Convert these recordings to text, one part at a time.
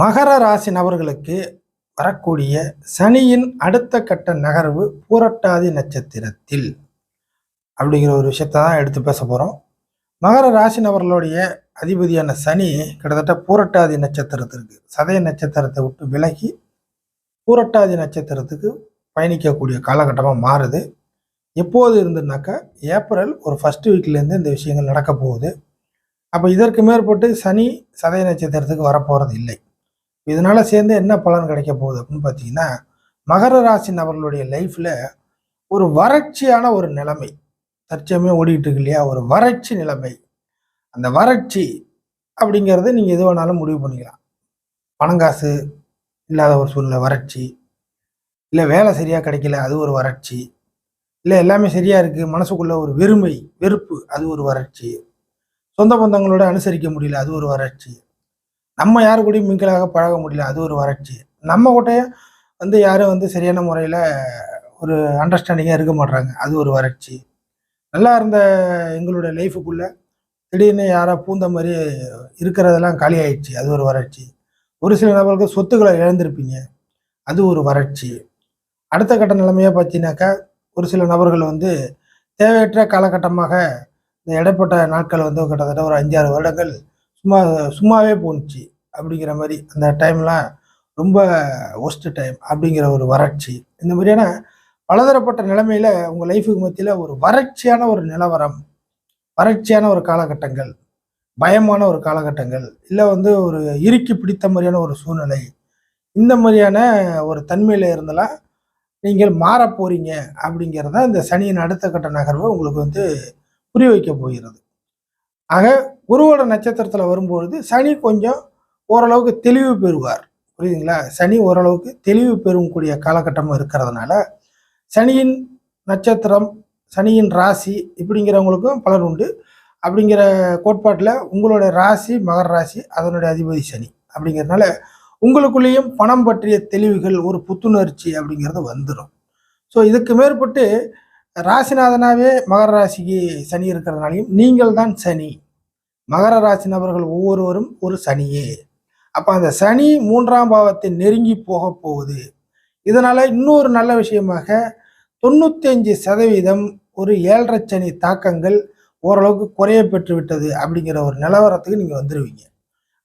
மகர ராசி நபர்களுக்கு வரக்கூடிய சனியின் அடுத்த கட்ட நகர்வு பூரட்டாதி நட்சத்திரத்தில் அப்படிங்கிற ஒரு விஷயத்தை தான் எடுத்து பேச போகிறோம் மகர ராசி நபர்களுடைய அதிபதியான சனி கிட்டத்தட்ட பூரட்டாதி நட்சத்திரத்திற்கு சதய நட்சத்திரத்தை விட்டு விலகி பூரட்டாதி நட்சத்திரத்துக்கு பயணிக்கக்கூடிய காலகட்டமாக மாறுது. எப்போது இருந்துனாக்கா ஏப்ரல் ஒரு ஃபஸ்ட்டு வீக்லேருந்து இந்த விஷயங்கள் நடக்க போகுது. அப்போ இதற்கு மேற்பட்டு சனி சதய நட்சத்திரத்துக்கு வரப்போகிறது இல்லை. இதனால் சேர்ந்து என்ன பலன் கிடைக்க போகுது அப்படின்னு பார்த்தீங்கன்னா மகர ராசி நபர்களுடைய லைஃப்பில் ஒரு வறட்சியான ஒரு நிலைமை. தற்சமயம் ஓடிக்கிட்டு இருக்கு இல்லையா? ஒரு வறட்சி நிலைமை. அந்த வறட்சி அப்படிங்கிறத நீங்கள் எது வேணாலும் முடிவு பண்ணிக்கலாம். பணம் காசு இல்லாத ஒரு சூழ்நிலை வறட்சி. இல்லை வேலை சரியாக கிடைக்கல அது ஒரு வறட்சி. இல்லை எல்லாமே சரியாக இருக்குது மனசுக்குள்ள ஒரு வெறுமை வெறுப்பு அது ஒரு வறட்சி. சொந்த பந்தங்களோட அனுசரிக்க முடியல அது ஒரு வறட்சி. நம்ம யார் கூடயும் மிங்கலாக பழக முடியல. அது ஒரு வறட்சி. நம்ம கூட்டயே வந்து யாரும் வந்து சரியான முறையில் ஒரு அண்டர்ஸ்டாண்டிங்காக இருக்க மாட்றாங்க. அது ஒரு வறட்சி. நல்லா இருந்த எங்களுடைய லைஃபுக்குள்ளே திடீர்னு யாரோ பூந்த மாதிரி இருக்கிறதெல்லாம் காலி ஆயிடுச்சு. அது ஒரு வறட்சி. ஒரு சில நபர்களுக்கு சொத்துக்களை இழந்திருப்பீங்க. அது ஒரு வறட்சி. அடுத்த கட்ட நிலைமையாக பார்த்தீங்கன்னாக்கா ஒரு சில நபர்கள் வந்து தேவையற்ற காலகட்டமாக இந்த இடைப்பட்ட நாட்கள் வந்து கிட்டத்தட்ட ஒரு அஞ்சாறு வருடங்கள் சும்மா சும்மாவே போணுச்சு அப்படிங்கிற மாதிரி அந்த டைம்லாம் ரொம்ப ஒஸ்ட் டைம் அப்படிங்கிற ஒரு வறட்சி. இந்த மாதிரியான பலதரப்பட்ட நிலைமையில உங்கள் லைஃபுக்கு மத்தியில் ஒரு வறட்சியான ஒரு நிலவரம் வறட்சியான ஒரு காலகட்டங்கள் பயமான ஒரு காலகட்டங்கள் இல்லை வந்து ஒரு இறுக்கி பிடித்த மாதிரியான ஒரு சூழ்நிலை இந்த மாதிரியான ஒரு தன்மையில் இருந்தெல்லாம் நீங்கள் மாறப் போறீங்க அப்படிங்கிறத இந்த சனியின் அடுத்த கட்ட நகர்வு உங்களுக்கு வந்து புரிய வைக்க போகிறது. ஆக குருவோட நட்சத்திரத்தில் வரும்பொழுது சனி கொஞ்சம் ஓரளவுக்கு தெளிவு பெறுவார். புரியுதுங்களா? சனி ஓரளவுக்கு தெளிவு பெறக்கூடிய காலகட்டமாக இருக்கிறதுனால சனியின் நட்சத்திரம் சனியின் ராசி இப்படிங்கிறவங்களுக்கும் பலர் உண்டு. அப்படிங்கிற கோட்பாட்டில் உங்களோட ராசி மகர ராசி அதனுடைய அதிபதி சனி அப்படிங்கிறதுனால உங்களுக்குள்ளேயும் பணம் பற்றிய தெளிவுகள் ஒரு புத்துணர்ச்சி அப்படிங்கிறது வந்துடும் ஸோ இதுக்கு மேற்பட்டு ராசிநாதனாவே மகர ராசிக்கு சனி இருக்கிறதுனாலையும் நீங்கள் தான் சனி. மகர ராசி நபர்கள் ஒவ்வொருவரும் ஒரு சனியே. அப்போ அந்த சனி மூன்றாம் பாவத்தை நெருங்கி போக போகுது. இதனால இன்னொரு நல்ல விஷயமாக தொண்ணூத்தஞ்சு சதவீதம் ஒரு ஏழரை சனி தாக்கங்கள் ஓரளவுக்கு குறைய பெற்று விட்டது அப்படிங்கிற ஒரு நிலவரத்துக்கு நீங்கள் வந்துடுவீங்க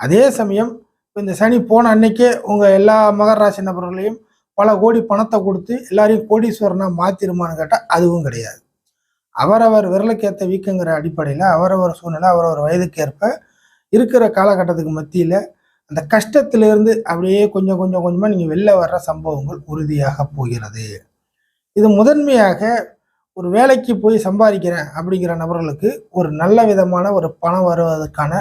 அதே சமயம் இப்போ இந்த சனி போன அன்னைக்கே உங்கள் எல்லா மகர ராசி நபர்களையும் பல கோடி பணத்தை கொடுத்து எல்லாரையும் கோடீஸ்வரனா மாத்திருமான்னு கேட்டால் அதுவும் கிடையாது. அவரவர் விரலுக்கேற்ற வீக்கங்கிற அடிப்படையில் அவரவர் சூழ்நிலை அவரவர் வயதுக்கேற்ப இருக்கிற காலகட்டத்துக்கு மத்தியில் அந்த கஷ்டத்திலிருந்து அப்படியே கொஞ்சம் கொஞ்சம் கொஞ்சமாக நீங்கள் வெளில வர்ற சம்பவங்கள் உறுதியாக போகிறது. இது முதன்மையாக ஒரு வேலைக்கு போய் சம்பாதிக்கிறேன் அப்படிங்கிற நபர்களுக்கு ஒரு நல்ல விதமான ஒரு பணம் வருவதற்கான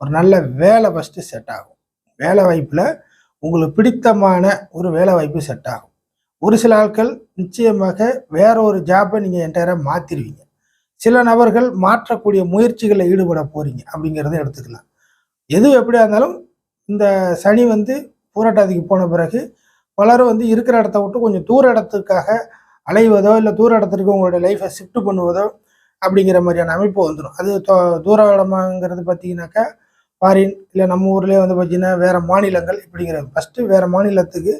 ஒரு நல்ல வேலை ஃபஸ்ட்டு செட் ஆகும். வேலை வாய்ப்பில் உங்களுக்கு பிடித்தமான ஒரு வேலை வாய்ப்பு செட் ஆகும். ஒரு சில ஆட்கள் நிச்சயமாக வேற ஒரு ஜாப்பை நீங்கள் என்டையராக மாற்றிடுவீங்க சில நபர்கள் மாற்றக்கூடிய முயற்சிகளில் ஈடுபட போகிறீங்க அப்படிங்கிறத எடுத்துக்கலாம். எது எப்படியா இருந்தாலும் இந்த சனி வந்து பூராட்டாதிக்கு போன பிறகு பலரும் வந்து இருக்கிற இடத்த விட்டு கொஞ்சம் தூர இடத்துக்காக அலைவதோ இல்லை தூர இடத்துக்கு உங்களுடைய லைஃப்பை ஷிஃப்ட் பண்ணுவதோ அப்படிங்கிற மாதிரியான அமைப்பு வந்துடும் அது தூர இடமாங்கிறது பார்த்தீங்கன்னாக்கா ஃபாரின் இல்லை நம்ம ஊர்லேயே வந்து பார்த்தீங்கன்னா வேறு மாநிலங்கள் இப்படிங்கிற ஃபஸ்ட்டு வேறு மாநிலத்துக்கு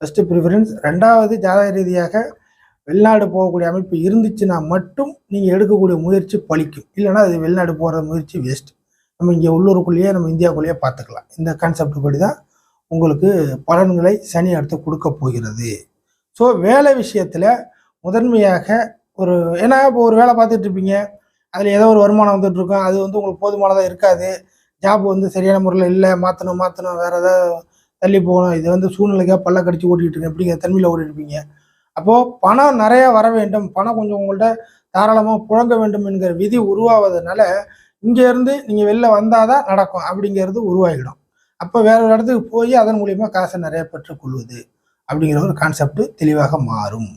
ஃபஸ்ட்டு ப்ரிஃபரன்ஸ் ரெண்டாவது ஜாதக ரீதியாக வெளிநாடு போகக்கூடிய அமைப்பு இருந்துச்சுன்னா மட்டும் நீங்கள் எடுக்கக்கூடிய முயற்சி பழிக்கும். இல்லைன்னா அது வெளிநாடு போகிற முயற்சி வேஸ்ட் நம்ம இங்கே உள்ளூருக்குள்ளேயே நம்ம இந்தியாவுக்குள்ளேயே பார்த்துக்கலாம். இந்த கான்செப்ட் படி தான் உங்களுக்கு பலன்களை சனி அடுத்து கொடுக்க போகிறது. ஸோ வேலை விஷயத்தில் முதன்மையாக ஒரு ஏன்னா இப்போ ஒரு வேலை பார்த்துட்டு இருப்பீங்க. அதில் ஏதோ ஒரு வருமானம் வந்துட்டுருக்கோம் அது வந்து உங்களுக்கு போதுமானதாக இருக்காது. ஜாப் வந்து சரியான முறையில் இல்லை. மாற்றணும் மாற்றணும் வேறு ஏதாவது தள்ளி போகணும். இது வந்து சூழ்நிலைக்காக பல்ல கடிச்சு ஓட்டிகிட்டு இருக்கேன். இப்படிங்கிற தன்மையில் ஓடிட்டுருப்பீங்க அப்போது பணம் நிறையா வர வேண்டும். பணம் கொஞ்சம் உங்கள்கிட்ட தாராளமாக புழங்க வேண்டும் என்கிற விதி உருவாவதுனால இங்கேருந்து நீங்கள் வெளில வந்தால் தான் நடக்கும். அப்படிங்கிறது உருவாகிடும். அப்போ வேற ஒரு இடத்துக்கு போய் அதன் மூலியமாக காசை நிறைய பெற்றுக்கொள்வது அப்படிங்கிற ஒரு கான்செப்ட் தெளிவாக மாறும்.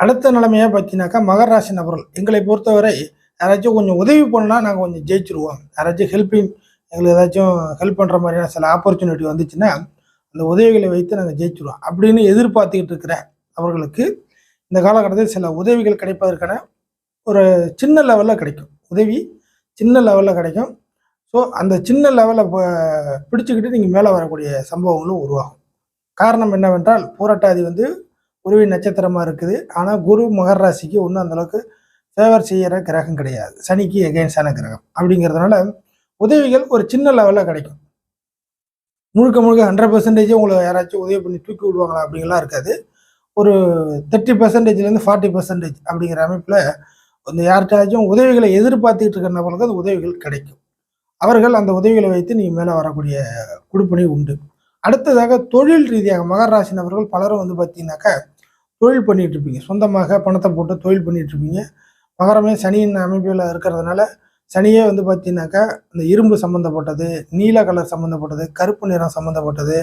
அடுத்த நிலைமையை பார்த்தீங்கன்னாக்கா மகர ராசி நபர்கள். எங்களை பொறுத்தவரை யாராச்சும் கொஞ்சம் உதவி பண்ணால் நாங்கள் கொஞ்சம் ஜெயிச்சிருவோம். யாராச்சும் ஹெல்ப்பிங் எங்களுக்கு ஏதாச்சும் ஹெல்ப் பண்ணுற மாதிரியான சில ஆப்பர்ச்சுனிட்டி வந்துச்சுன்னா அந்த உதவிகளை வைத்து நாங்கள் ஜெயிச்சிடுவோம் அப்படின்னு எதிர்பார்த்துக்கிட்டு இருக்கிற அவர்களுக்கு இந்த காலகட்டத்தில் சில உதவிகள் கிடைப்பதற்கான ஒரு சின்ன லெவலில் கிடைக்கும். உதவி சின்ன லெவலில் கிடைக்கும். ஸோ அந்த சின்ன லெவலில் பிடிச்சிக்கிட்டு நீங்கள் மேலே வரக்கூடிய சம்பவங்களும் உருவாகும். காரணம் என்னவென்றால் பூரட்டாதி வந்து குருவின் நட்சத்திரமாக இருக்குது. ஆனால் குரு மகர் ராசிக்கு ஒன்றும் அந்தளவுக்கு ஃபேவர் செய்கிற கிரகம் கிடையாது. சனிக்கு எகெயின்ஸ்டான கிரகம். அப்படிங்கிறதுனால உதவிகள் ஒரு சின்ன லெவலில் கிடைக்கும். முழுக்க முழுக்க ஹண்ட்ரட் பர்சன்டேஜ் உங்களை யாராச்சும் உதவி பண்ணி தூக்கி விடுவாங்களா அப்படிங்கலாம் இருக்காது. ஒரு தேர்ட்டி பர்சன்டேஜ்லேருந்து ஃபார்ட்டி பர்சன்டேஜ் அப்படிங்கிற அமைப்பில் அந்த யார்கிட்டயாச்சும் உதவிகளை எதிர்பார்த்துக்கிட்டு இருக்கிற நபர்களுக்கு அந்த உதவிகள் கிடைக்கும். அவர்கள் அந்த உதவிகளை வைத்து நீங்கள் மேலே வரக்கூடிய குடுப்பணி உண்டு. அடுத்ததாக தொழில் ரீதியாக மகராசி நபர்கள் பலரும் வந்து பார்த்தீங்கன்னாக்கா தொழில் பண்ணிகிட்ருப்பீங்க இருப்பீங்க. சொந்தமாக பணத்தை போட்டு தொழில் பண்ணிகிட்ருப்பீங்க இருப்பீங்க. மகரமே சனியின் அமைப்பில் இருக்கிறதுனால சனியே வந்து பார்த்தீங்கன்னாக்கா இந்த இரும்பு சம்மந்தப்பட்டது நீல கலர் சம்மந்தப்பட்டது கருப்பு நிறம் சம்மந்தப்பட்டது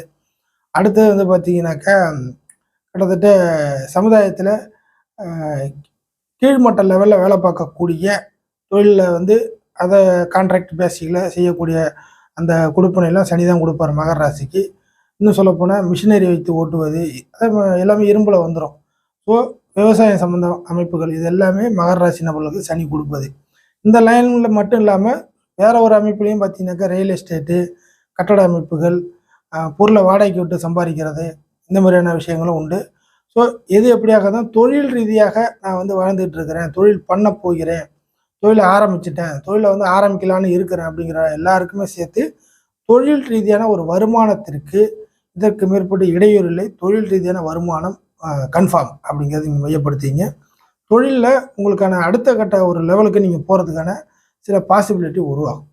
அடுத்தது வந்து பார்த்தீங்கன்னாக்கா கிட்டத்தட்ட சமுதாயத்தில் கீழ்மட்ட லெவலில் வேலை பார்க்கக்கூடிய தொழிலில் வந்து அதை கான்ட்ராக்ட் பேசிக்கில் செய்யக்கூடிய அந்த கொடுப்பனையெல்லாம் சனி தான் கொடுப்பார் மகர ராசிக்கு. இன்னும் சொல்லப்போனால் மிஷினரி வைத்து ஓட்டுவது எல்லாமே இரும்பில் வந்துடும் ஸோ விவசாயம் சம்மந்த அமைப்புகள் இது எல்லாமே மகர ராசி நபர்களுக்கு சனி கொடுப்பது. இந்த லைனில் மட்டும் இல்லாமல் வேற ஒரு அமைப்புலையும் பார்த்தீங்கன்னாக்கா ரியல் எஸ்டேட்டு கட்டட அமைப்புகள் பொருளை வாடகைக்கு விட்டு சம்பாதிக்கிறது இந்த மாதிரியான விஷயங்களும் உண்டு. ஸோ எது எப்படியாக தான் தொழில் ரீதியாக நான் வந்து வாழ்ந்துட்டு இருக்கிறேன் தொழில் பண்ண போகிறேன் தொழிலை ஆரம்பிச்சிட்டேன் தொழிலை வந்து ஆரம்பிக்கலான்னு இருக்கிறேன் அப்படிங்கிற எல்லாருக்குமே சேர்த்து தொழில் ரீதியான ஒரு வருமானத்திற்கு இதற்கு மேற்பட்ட இடையூறு இல்லை. தொழில் ரீதியான வருமானம் கன்ஃபார்ம் அப்படிங்கிறது நீங்கள் மையப்படுத்திங்க. தொழிலில் உங்களுக்கான அடுத்த கட்ட ஒரு லெவலுக்கு நீங்கள் போகிறதுக்கான சில பாசிபிலிட்டி உருவாகும்.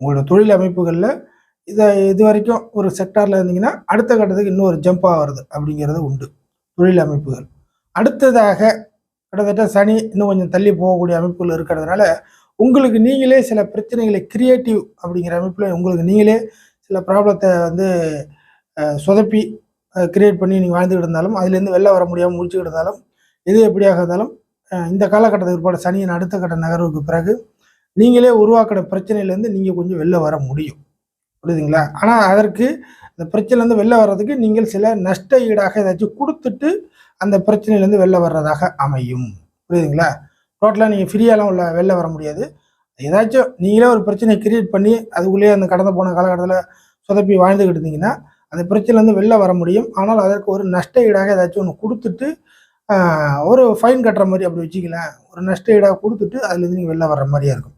உங்களோட தொழில் அமைப்புகளில் இதை இது வரைக்கும் ஒரு செக்டாரில் இருந்தீங்கன்னா அடுத்த கட்டத்துக்கு இன்னொரு ஜம்ப் ஆகிறது அப்படிங்கிறது உண்டு. தொழில் அமைப்புகள். அடுத்ததாக கிட்டத்தட்ட சனி இன்னும் கொஞ்சம் தள்ளி போகக்கூடிய அமைப்புகள் இருக்கிறதுனால உங்களுக்கு நீங்களே சில பிரச்சனைகளை கிரியேட்டிவ் அப்படிங்கிற அமைப்பில் உங்களுக்கு நீங்களே சில ப்ராப்ளத்தை வந்து சொதப்பி கிரியேட் பண்ணி நீங்கள் வாழ்ந்துக்கிட்டு இருந்தாலும் அதுலேருந்து வெளில வர முடியாமல் முடிச்சுக்கிட்டு இருந்தாலும் எது எப்படியாக இருந்தாலும் இந்த காலகட்டத்துக்கு பிற்பாடு சனியின் அடுத்த கட்ட நகர்வுக்கு பிறகு நீங்களே உருவாக்கின பிரச்சனையிலேருந்து நீங்கள் கொஞ்சம் வெளில வர முடியும். புரியுதுங்களா? ஆனால் அதற்கு அந்த பிரச்சனைலேருந்து வெளில வர்றதுக்கு நீங்கள் சில நஷ்ட ஈடாக ஏதாச்சும் கொடுத்துட்டு அந்த பிரச்சனையிலேருந்து வெளில வர்றதாக அமையும். புரியுதுங்களா? டோட்டலாக நீங்கள் ஃப்ரீயாலாம் உள்ள வெளில வர முடியாது. ஏதாச்சும் நீங்களே ஒரு பிரச்சனையை கிரியேட் பண்ணி அதுக்குள்ளேயே அந்த கடந்து போன காலகட்டத்தில் சொதப்பி வாழ்ந்துக்கிட்டு இருந்தீங்கன்னா அந்த பிரச்சனைலேருந்து வெளில வர முடியும். ஆனால் அதற்கு ஒரு நஷ்ட ஈடாக ஏதாச்சும் ஒன்று கொடுத்துட்டு ஒரு ஃபைன் கட்டுற மாதிரி அப்படி வச்சுக்கலாம் ஒரு நஷ்ட ஈடாக கொடுத்துட்டு அதுலேருந்து நீங்கள் வெளில வர்ற மாதிரியா இருக்கும்.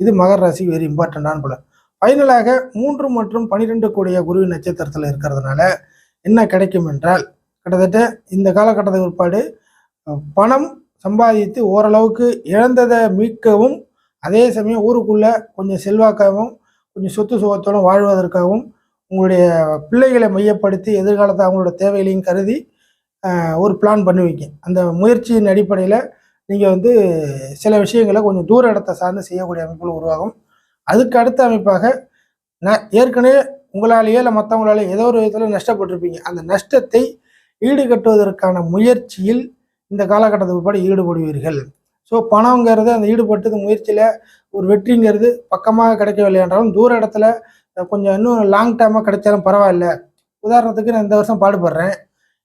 இது மகர ராசி வெரி இம்பார்ட்டண்டான பலன் ஃபைனலாக மூன்று மற்றும் பனிரெண்டு கூடிய குருவி நட்சத்திரத்தில் இருக்கிறதுனால என்ன கிடைக்கும் என்றால் கிட்டத்தட்ட இந்த காலகட்டத்தை பிற்பாடு பணம் சம்பாதித்து ஓரளவுக்கு இழந்ததை மீட்கவும் அதே சமயம் ஊருக்குள்ளே கொஞ்சம் செல்வாக்காகவும் கொஞ்சம் சொத்து சுகத்தோடும் வாழ்வதற்காகவும் உங்களுடைய பிள்ளைகளை மையப்படுத்தி எதிர்காலத்தை அவங்களோட தேவைகளையும் கருதி ஒரு பிளான் பண்ணுவீங்க. அந்த முயற்சியின் அடிப்படையில் நீங்கள் வந்து சில விஷயங்களை கொஞ்சம் தூர இடத்தை சார்ந்து செய்யக்கூடிய அமைப்புகள் உருவாகும். அதுக்கு அடுத்த அமைப்பாக நான் ஏற்கனவே உங்களாலேயே இல்லை மற்றவங்களாலேயே ஏதோ ஒரு விதத்தில் நஷ்டப்பட்டிருப்பீங்க. அந்த நஷ்டத்தை ஈடுகட்டுவதற்கான முயற்சியில் இந்த காலகட்டத்துக்கு பிற்பாடு ஈடுபடுவீர்கள். ஸோ பணங்கிறது அந்த ஈடுபட்டது முயற்சியில் ஒரு வெற்றிங்கிறது பக்கமாக கிடைக்கவில்லை என்றாலும் தூர இடத்துல கொஞ்சம் இன்னும் லாங் டேர்மாக கிடைச்சாலும் பரவாயில்ல. உதாரணத்துக்கு நான் இந்த வருஷம் பாடுபடுறேன்.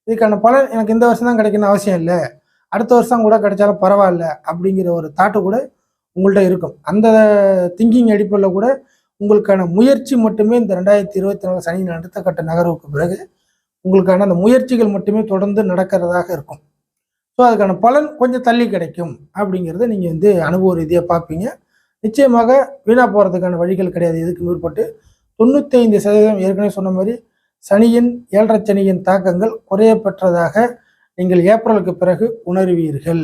இதுக்கான பலன் எனக்கு இந்த வருஷம் தான் கிடைக்கணும் அவசியம் இல்லை. அடுத்த வருஷம் கூட கிடைச்சாலும் பரவாயில்ல அப்படிங்கிற ஒரு தாட்டு கூட உங்கள்கிட்ட இருக்கும். அந்த திங்கிங் அடிப்படையில் கூட உங்களுக்கான முயற்சி மட்டுமே இந்த ரெண்டாயிரத்தி இருபத்தி நாலு சனியின் அடுத்த கட்ட நகர்வுக்கு பிறகு உங்களுக்கான அந்த முயற்சிகள் மட்டுமே தொடர்ந்து நடக்கிறதாக இருக்கும். ஸோ அதுக்கான பலன் கொஞ்சம் தள்ளி கிடைக்கும் அப்படிங்கிறத நீங்கள் வந்து அனுபவ ரீதியாக பார்ப்பீங்க. நிச்சயமாக வீணாக போகிறதுக்கான வழிகள் கிடையாது. இதுக்கு மேற்பட்டு தொண்ணூத்தைந்து சதவீதம் ஏற்கனவே சொன்ன மாதிரி சனியின் ஏழரை சனியின் தாக்கங்கள் குறைய பெற்றதாக நீங்கள் ஏப்ரலுக்கு பிறகு உணர்வீர்கள்.